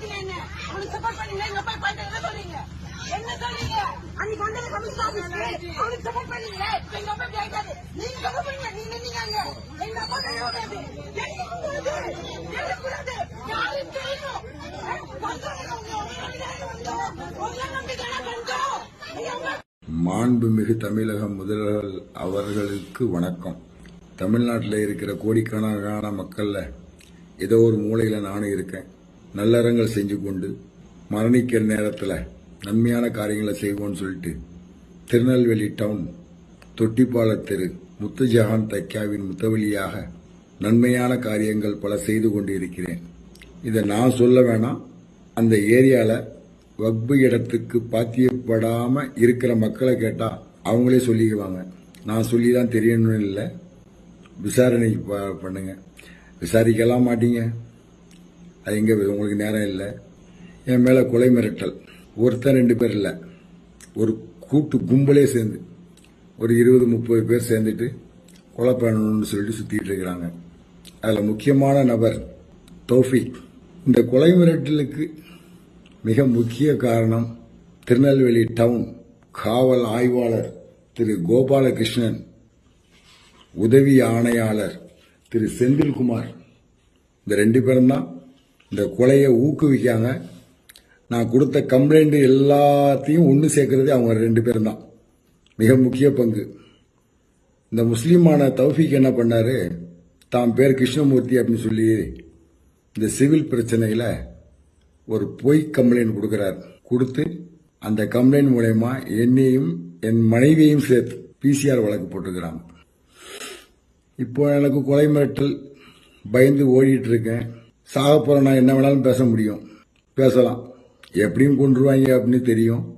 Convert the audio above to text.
பாத்தீங்க என்ன அவனுக்கு சப்போர்ட் பண்ணீங்க எங்க போய் என்ன சொல்றீங்க? என்ன சொல்றீங்க? அன்னைக்கு வந்தது கமிஷன் அவனுக்கு சப்போர்ட் பண்ணீங்க எங்க கேட்காது நீங்க சப்போர்ட் பண்ணீங்க நீங்க நின்னீங்க அங்க எங்க அப்பா கூடாது யாரும் தெரியணும் மாண்புமிகு தமிழக முதல்வர் அவர்களுக்கு வணக்கம். தமிழ்நாட்டில் இருக்கிற கோடிக்கணக்கான மக்கள்ல ஏதோ ஒரு மூலையில் நானும் இருக்கேன். நல்லறங்கள் செஞ்சு கொண்டு மரணிக்கிற நேரத்தில் நன்மையான காரியங்களை செய்வோம்னு சொல்லிட்டு திருநெல்வேலி டவுன் தொட்டிப்பால தெரு முத்துஜஹான் தைக்காவின் முத்தவழியாக நன்மையான காரியங்கள் பல செய்து கொண்டு இருக்கிறேன் இதை நான் சொல்ல வேணாம். அந்த ஏரியாவில் வக்பு இடத்துக்கு பாத்தியப்படாமல் இருக்கிற மக்களை கேட்டால் அவங்களே சொல்லிக்குவாங்க. நான் சொல்லி தான் தெரியணும்னு இல்லை. விசாரணை பண்ணுங்க. விசாரிக்கலாம் மாட்டீங்க. அது எங்கே உங்களுக்கு நேரம் இல்லை. என் மேலே கொலை மிரட்டல். ஒருத்தன் ரெண்டு பேர் இல்லை. ஒரு கூட்டு கும்பலே சேர்ந்து ஒரு இருபது முப்பது பேர் சேர்ந்துட்டு கொலை பண்ணணும்னு சொல்லிட்டு சுற்றிட்டு இருக்கிறாங்க. அதில் முக்கியமான நபர் தௌஃபிக். இந்த கொலை மிரட்டலுக்கு மிக முக்கிய காரணம் திருநெல்வேலி டவுன் காவல் ஆய்வாளர் திரு கோபாலகிருஷ்ணன் உதவி ஆணையாளர் திரு செந்தில்குமார். இந்த ரெண்டு பேரும் தான் இந்த கொலையை ஊக்குவிக்காங்க நான் கொடுத்த கம்ப்ளைண்ட் எல்லாத்தையும் ஒன்று சேர்க்கறதே அவங்க ரெண்டு பேரும் தான். மிக முக்கிய பங்கு. இந்த முஸ்லீமான தௌஃபீக் என்ன பண்ணார்? தான் பேர் கிருஷ்ணமூர்த்தி அப்படின்னு சொல்லி இந்த சிவில் பிரச்சனையில் ஒரு பொய் கம்ப்ளைண்ட் கொடுக்குறார். கொடுத்து அந்த கம்ப்ளைண்ட் மூலயமா என்னையும் என் மனைவியையும் சேர்த்து பிசிஆர் வழக்கு போட்டுக்கிறாங்க இப்போ எனக்கு கொலை மிரட்டல் பயந்து ஓடிட்டு இருக்கேன். சாக போற நான் என்ன வேணாலும் பேச முடியும். பேசலாம். எப்படியும் கொண்டுருவாங்க அப்படின்னு தெரியும்.